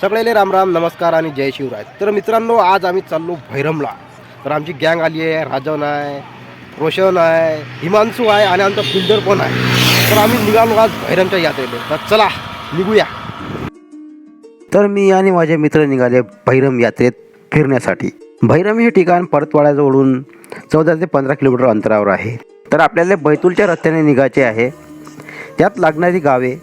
सगळ्याले राम राम नमस्कार आणि जय शिवराय. तर मित्रांनो आज आम्ही चाललो भैरमला. तर आमची गँग आली आहे राजन आहे रोशन आहे हिमांशू आहे आणि आमचा फिल्डर पण आहे. तर आम्ही निघालो आज भैरमच्या यात्रेला. तर चला निघूया. तर मी आणि माझे मित्र निघाले भैरम यात्रेत फिरण्यासाठी. भैरम हे ठिकाण परतवाड्याजवळून चौदा ते पंधरा किलोमीटर अंतरावर आहे. तर आपल्याला बैतूलच्या रस्त्याने निघायचे आहे. त्यात लागणारी गावे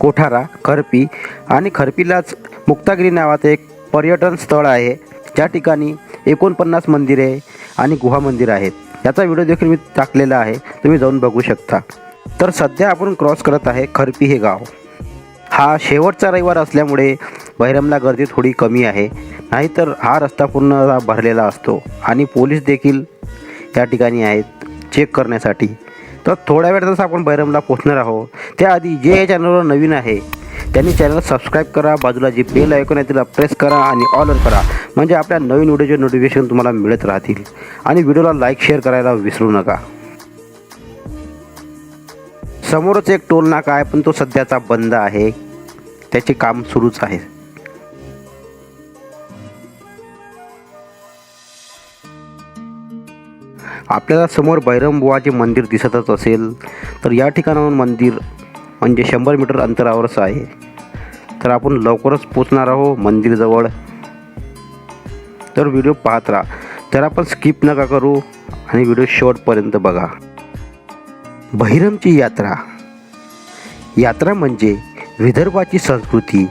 कोठारा खरपी आणि खरपीलाच मुक्तागिरी नावाचं एक पर्यटन स्थळ आहे. ज्या ठिकाणी एकोणपन्नास मंदिरे आणि गुहा मंदिर आहेत. याचा व्हिडिओ देखील मी टाकलेला आहे. तुम्ही जाऊन बघू शकता. तर सध्या आपण क्रॉस करत आहे खरपी हे गाव. हा शेवटचा रविवार असल्यामुळे बहिरमला गर्दी थोडी कमी आहे. नाहीतर हा रस्ता पूर्ण भरलेला असतो आणि पोलीस देखील या ठिकाणी आहेत. चेक करण्यासाठी. तर थोड्या वेळातच आपण बैरमला पोहोचणार आहोत त्याआधी जे या चॅनलवर नवीन आहे त्यांनी चॅनल सबस्क्राईब करा बाजूला जी बेल ऐकून आहे तिला प्रेस करा आणि ऑलर करा म्हणजे आपल्या नवीन व्हिडिओचे नोटिफिकेशन तुम्हाला मिळत राहतील. आणि व्हिडिओला लाईक शेअर करायला विसरू नका. समोरच एक टोल नाका आहे पण तो सध्याचा बंद आहे. त्याचे काम सुरूच आहे. आपल्याला समोर भैरमबुवाचे मंदिर दिसतच असेल तर या ठिकाणाहून मंदिर म्हणजे शंभर मीटर अंतरावरच आहे. तर आपण लवकरच पोचणार आहोत मंदिरजवळ. तर व्हिडिओ पाहत राहा. तर आपण स्किप नका करू आणि व्हिडिओ शेवटपर्यंत बघा. बहिरमची यात्रा. यात्रा म्हणजे विदर्भाची संस्कृती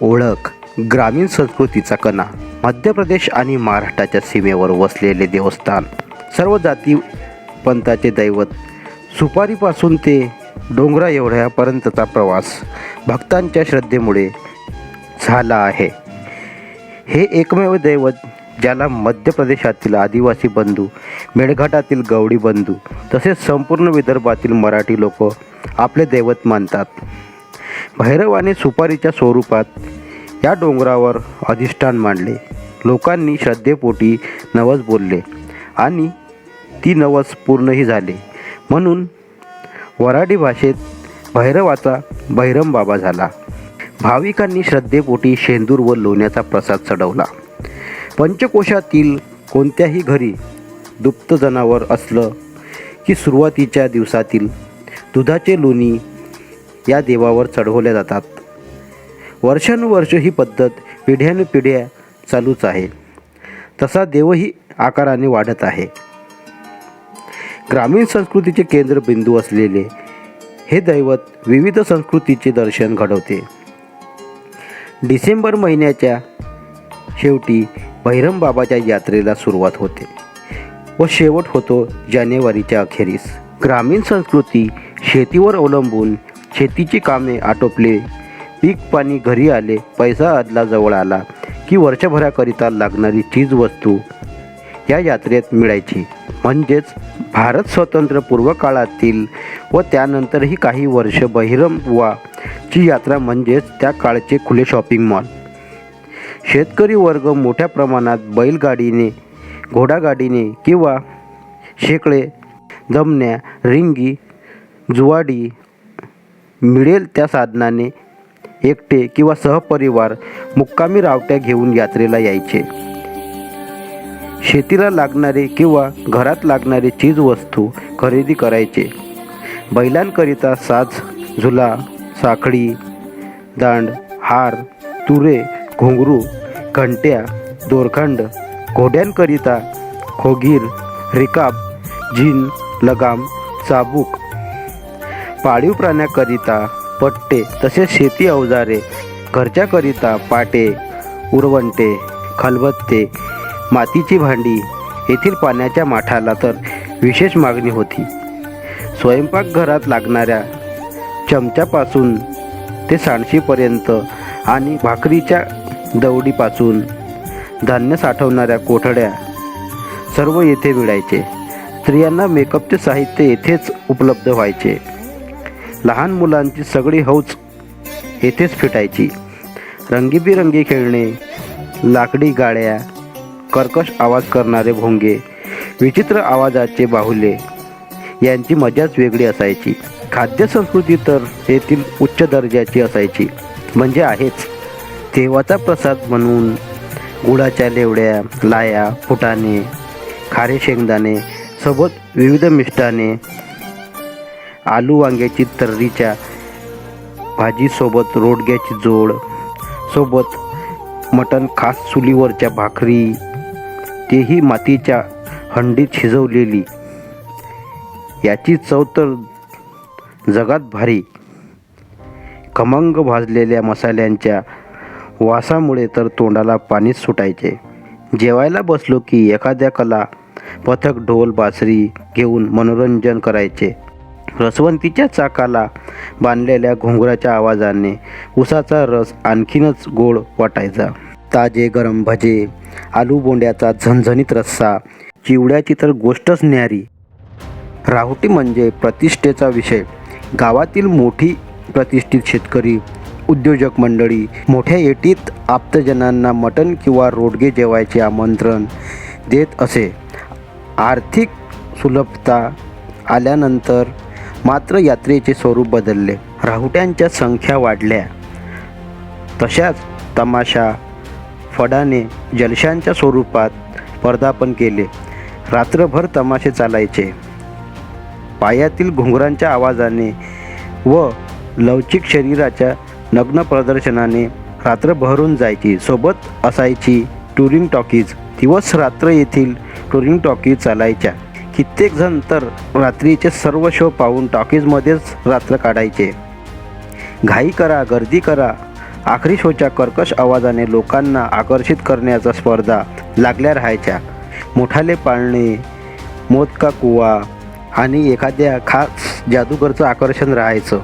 ओळख ग्रामीण संस्कृतीचा कणा. मध्य प्रदेश आणि महाराष्ट्राच्या सीमेवर वसलेले देवस्थान. सर्व जाती पंथाचे दैवत. सुपारीपासून ते डोंगरा एवढ्यापर्यंतचा प्रवास भक्तांच्या श्रद्धेमुळे झाला आहे. हे एकमेव दैवत ज्याला मध्य प्रदेशातील आदिवासी बंधू मेळघाटातील गवडी बंधू तसेच संपूर्ण विदर्भातील मराठी लोक आपले दैवत मानतात. भैरवाने सुपारीच्या स्वरूपात या डोंगरावर अधिष्ठान मांडले. लोकांनी श्रद्धेपोटी नवस बोलले आणि ती नवस पूर्णही झाले. म्हणून वराडी भाषेत भैरवाचा भैरम बाबा झाला. भाविकांनी श्रद्धेपोटी शेंदूर व लोण्याचा प्रसाद चढवला. पंचकोशातील कोणत्याही घरी दुप्त जनावर असलं की सुरुवातीच्या दिवसातील दुधाचे लोणी या देवावर चढवल्या जातात. वर्षानुवर्ष ही पद्धत पिढ्यानुपिढ्या चालूच आहे. तसा देवही आकाराने वाढत आहे. ग्रामीण संस्कृतीचे केंद्रबिंदू असलेले हे दैवत विविध संस्कृतीचे दर्शन घडवते. डिसेंबर महिन्याच्या शेवटी बहिरम बाबाच्या यात्रेला सुरुवात होते व शेवट होतो जानेवारीच्या अखेरीस. ग्रामीण संस्कृती शेतीवर अवलंबून शेतीची कामे आटोपले पीक पाणी घरी आले पैसा अदलाजवळ आला की वर्षभराकरिता लागणारी चीजवस्तू या यात्रेत मिळायची. म्हणजेच भारत स्वातंत्र्यपूर्व काळातील व त्यानंतरही काही वर्ष बहिरम ची यात्रा म्हणजेच त्या काळचे खुले शॉपिंग मॉल शेतकरी वर्ग मोठ्या प्रमाणात बैलगाडीने घोडागाडीने किंवा शेकडे जमण्या रिंगी जुवाडी मिळेल त्या साधनाने एकटे किंवा सहपरिवार मुक्कामी रावट्या घेऊन यात्रेला यायचे. शेतीला लागणारे किंवा घरात लागणारे चीजवस्तू खरेदी करायचे. बैलांकरिता साज झुला साखळी दांड हार तुरे घुंगरू घंट्या दोरखंड घोड्यांकरिता खोगीर रिकाब जिन लगाम चाबूक पाळीव प्राण्याकरिता पट्टे तसेच शेती अवजारे घरच्याकरिता पाटे उरवंटे खलबत्ते मातीची भांडी येथील पाण्याच्या माठाला तर विशेष मागणी होती. स्वयंपाकघरात लागणाऱ्या चमच्यापासून ते सांडशीपर्यंत आणि भाकरीच्या दवडीपासून धान्य साठवणाऱ्या कोठड्या सर्व येथे मिळायचे. स्त्रियांना मेकअपचे साहित्य येथेच उपलब्ध व्हायचे. लहान मुलांची सगळी हौच येथेच फिटायची. रंगीबिरंगी खेळणे लाकडी गाड्या कर्कश आवाज करणारे भोंगे विचित्र आवाजाचे बाहुले यांची मजाच वेगळी असायची. खाद्यसंस्कृती तर येथील उच्च दर्जाची असायची. म्हणजे आहेच. देवाचा प्रसाद म्हणून गुळाच्या लेवड्या लाया फुटाणे खारे शेंगदाणे सोबत विविध मिष्टाने आलू वांग्याची तर्रीच्या भाजीसोबत रोडग्याची जोड सोबत मटण खास चुलीवरच्या भाकरी तेही मातीच्या हंडीत शिजवलेली. याची चव तर जगात भारी. खमंग भाजलेल्या मसाल्यांच्या वासामुळे तर तोंडाला पाणीच सुटायचे. जेवायला बसलो की एखाद्या कला पथक ढोल बासरी घेऊन मनोरंजन करायचे. रसवंतीच्या चाकाला बांधलेल्या घोंगराच्या आवाजाने उसाचा रस आणखीनच गोड वाटायचा. ताजे गरम भजे आलू बोंड्याचा झणझणीत रस्सा चिवड्याची तर गोष्टच न्यारी. राहुटी म्हणजे प्रतिष्ठेचा विषय. गावातील मोठी प्रतिष्ठित शेतकरी उद्योजक मंडळी मोठ्या येटीत आप्तजनांना मटण किंवा रोडगे जेवायचे आमंत्रण देत असे. आर्थिक सुलभता आल्यानंतर मात्र यात्रेचे स्वरूप बदलले. राहुट्यांच्या संख्या वाढल्या. तशाच तमाशा फडाने जलशांच्या स्वरूपात पदार्पण केले. रात्रभर तमाशे चालायचे. पायातील घुंगरांच्या आवाजाने व लवचिक शरीराच्या नग्न प्रदर्शनाने रात्र बहरून जायची. सोबत असायची टुरिंग टॉकीज. दिवस रात्र येथील टुरिंग टॉकीज चालायच्या. कित्येक जण तर रात्रीचे सर्व शो पाहून टॉकीजमध्येच रात्र काढायचे. घाई करा गर्दी करा आखरी शोच्या कर्कश आवाजाने लोकांना आकर्षित करण्याच्या स्पर्धा लागल्या राहायच्या. मोठाले पाळणे मोदका कुवा आणि एखाद्या खास जादूगरचं आकर्षण राहायचं.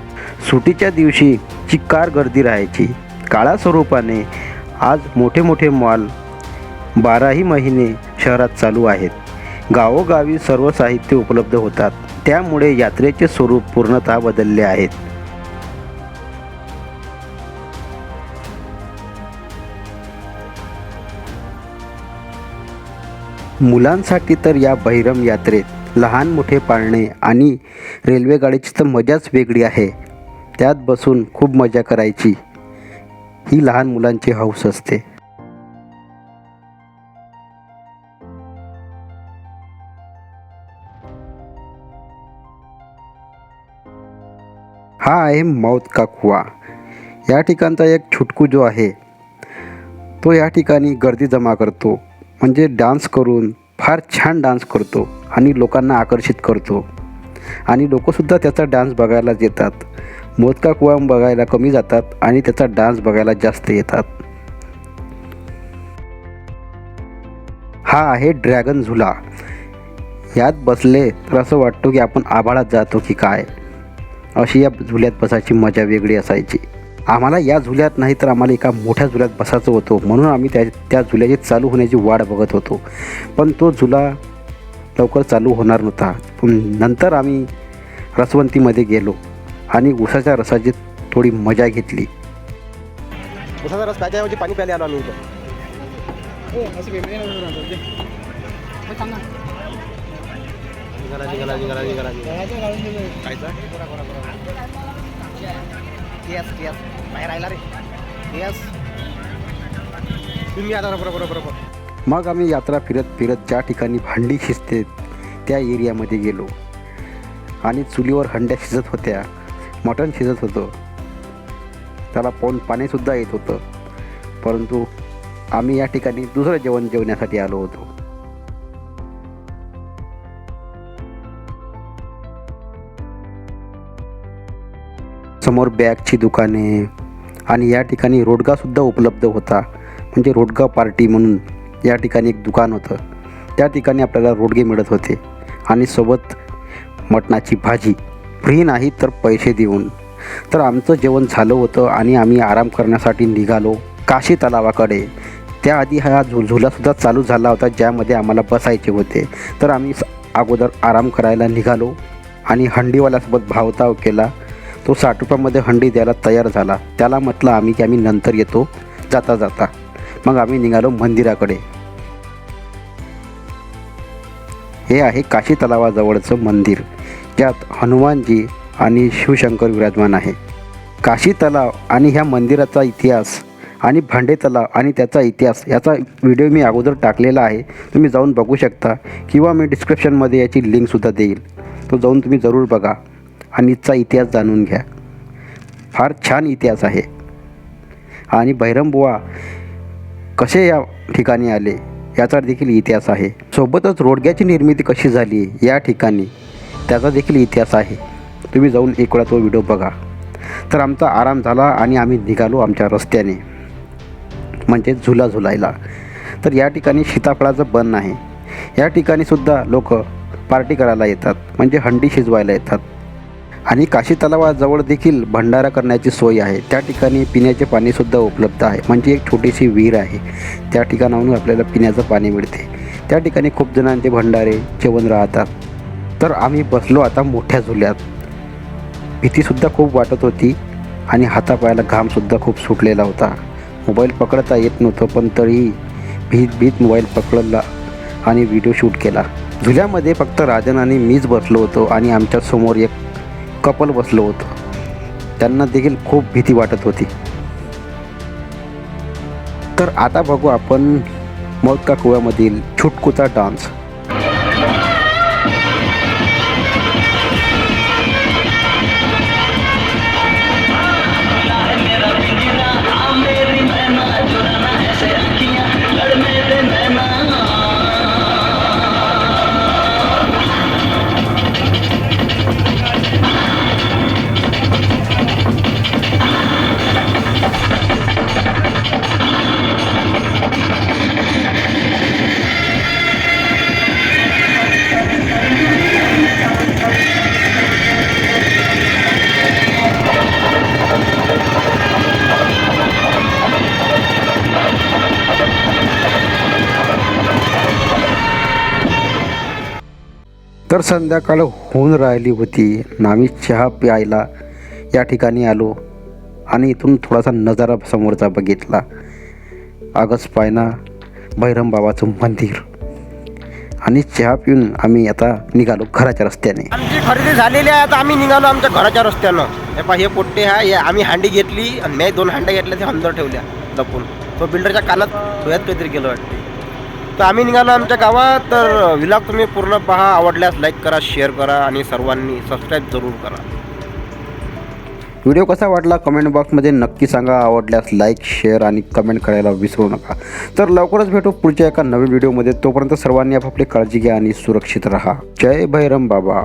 सुटीच्या दिवशी चिक्कार गर्दी राहायची. काळा स्वरूपाने आज मोठे मोठे मॉल बाराही महिने शहरात चालू आहेत. गावोगावी सर्व साहित्य उपलब्ध होतात. त्यामुळे यात्रेचे स्वरूप पूर्णतः बदलले आहेत. मुलांसाठी तर या बहिरम यात्रेत लहान मोठे पाळणे आणि रेल्वेगाडीची तर मजाच वेगळी आहे. त्यात बसून खूप मजा करायची. ही लहान मुलांची हौस असते. हा आहे मौत का कुवा. या ठिकाणचा एक छुटकू जो आहे तो या ठिकाणी गर्दी जमा करतो. म्हणजे डान्स करून फार छान डान्स करतो आणि लोकांना आकर्षित करतो. आणि लोकंसुद्धा त्याचा डान्स बघायलाच येतात. मोदका कुवा बघायला कमी जातात आणि त्याचा डान्स बघायला जास्त येतात. हा आहे ड्रॅगन झुला. यात बसले तर असं वाटतो की आपण आभाळात जातो की काय? अशी या झुल्यात बसायची मजा वेगळी असायची. आम्हाला या झुल्यात नाही तर आम्हाला एका मोठ्या झुल्यात बसायचं होतं. म्हणून आम्ही त्या त्या झुल्याची चालू होण्याची वाट बघत होतो. पण तो झुला लवकर चालू होणार नव्हता. पण नंतर आम्ही रसवंतीमध्ये गेलो आणि उसाच्या रसाची थोडी मजा घेतली. उसाचा रस प्यायच्या ऐवजी पाणी प्यायला आलो आम्ही इथं. निघाला निघाला बाहेर राहिला रे केस तुम्ही आता बरोबर बरोबर मग आम्ही यात्रा फिरत फिरत ज्या ठिकाणी भांडी शिजते त्या एरियामध्ये गेलो. आणि चुलीवर हंड्या शिजत होत्या. मटण शिजत होतं. त्याला पाऊन पाणीसुद्धा येत होतं. परंतु आम्ही या ठिकाणी दुसरं जेवण जेवण्यासाठी आलो होतो. समोर बॅगची दुकाने आणि या ठिकाणी रोडगासुद्धा उपलब्ध होता. म्हणजे रोडगा पार्टी म्हणून या ठिकाणी एक दुकान होतं. त्या ठिकाणी आपल्याला रोडगे मिळत होते. आणि सोबत मटणाची भाजी. फ्री नाही तर पैसे देऊन. तर आमचं जेवण झालं होतं आणि आम्ही आराम करण्यासाठी निघालो. काशी तलावाकडे. त्याआधी हा झु झुलासुद्धा चालू झाला होता ज्यामध्ये आम्हाला बसायचे होते. तर आम्ही स- अगोदर आराम करायला निघालो आणि हंडीवाल्यासोबत भावताव केला. तो साठ रुपयामध्ये हंडी द्यायला तयार झाला. त्याला म्हटलं आम्ही की आम्ही नंतर येतो. जाता जाता. मग आम्ही निघालो मंदिराकडे. हे आहे काशी तलावाजवळचं मंदिर ज्यात हनुमानजी आणि शिवशंकर विराजमान आहे. काशी तलाव आणि ह्या मंदिराचा इतिहास आणि भांडे तलाव आणि त्याचा इतिहास याचा व्हिडिओ मी अगोदर टाकलेला आहे. तुम्ही जाऊन बघू शकता किंवा मी डिस्क्रिप्शनमध्ये याची लिंकसुद्धा देईल. तो जाऊन तुम्ही जरूर बघा. अनितचा इतिहास जाणून घ्या. फार छान इतिहास आहे. आणि भैरमबुवा कसे या ठिकाणी आले याचा देखील इतिहास आहे. सोबतच रोडग्याची निर्मिती कशी झाली या ठिकाणी त्याचा देखील इतिहास आहे. तुम्ही जाऊन एक वेळा तो व्हिडिओ बघा. तर आमचा आराम झाला आणि आम्ही निघालो आमच्या रस्त्याने. म्हणजे झुला झुलायला. तर या ठिकाणी सीताफळाचं बन आहे. या ठिकाणी सुद्धा लोक पार्टी करायला येतात. म्हणजे हंडी शिजवायला येतात. आणि काशी तलावाजवळ देखील भंडारा करण्याची सोय आहे. त्या ठिकाणी पिण्याचे पाणीसुद्धा उपलब्ध आहे. म्हणजे एक छोटीशी विहीर आहे. त्या ठिकाणाहून आपल्याला पिण्याचं पाणी मिळते. त्या ठिकाणी खूप जणांचे भंडारे जेवण राहतात. तर आम्ही बसलो आता मोठ्या झुल्यात. भीतीसुद्धा खूप वाटत होती आणि हातापायाला घामसुद्धा खूप सुटलेला होता. मोबाईल पकडता येत नव्हतं पण तरीही भीत भीत मोबाईल पकडला आणि व्हिडिओ शूट केला. झुल्यामध्ये फक्त राजन आणि मीच बसलो होतो आणि आमच्यासमोर एक कपल बसलो होतं. त्यांना देखील खूप भीती वाटत होती. तर आता बघू आपण मोदका कुव्यामधील छुटकुचा डान्स तर संध्याकाळ होऊन राहिली होती. आणि आम्ही चहा प्यायला या ठिकाणी आलो आणि इथून थोडासा नजारा समोरचा बघितला. आगस पायना भैरम बाबाचं मंदिर आणि चहा पिऊन आम्ही आता निघालो घराच्या रस्त्याने. आमची खरेदी झालेली आहे आता आम्ही निघालो आमच्या घराच्या रस्त्यानं. हे पा हे पोट्टे आहे हे आम्ही हांडी घेतली आणि मी दोन हांड्या घेतल्या ते अंदर ठेवल्या लपून. तो बिल्डरच्या कानात धुयात काहीतरी गेलं वाटते तर आम्ही निघालो आमच्या गावात. तर विलाग तुम्ही पूर्ण पहा. आवडल्यास लाईक करा शेअर करा आणि सर्वांनी सबस्क्राईब जरूर करा. व्हिडिओ कसा वाटला कमेंट बॉक्समध्ये नक्की सांगा. आवडल्यास लाईक शेअर आणि कमेंट करायला विसरू नका. तर लवकरच भेटू पुढच्या एका नवीन व्हिडिओमध्ये तोपर्यंत सर्वांनी आपापली काळजी घ्या आणि सुरक्षित राहा. जय भैरम बाबा.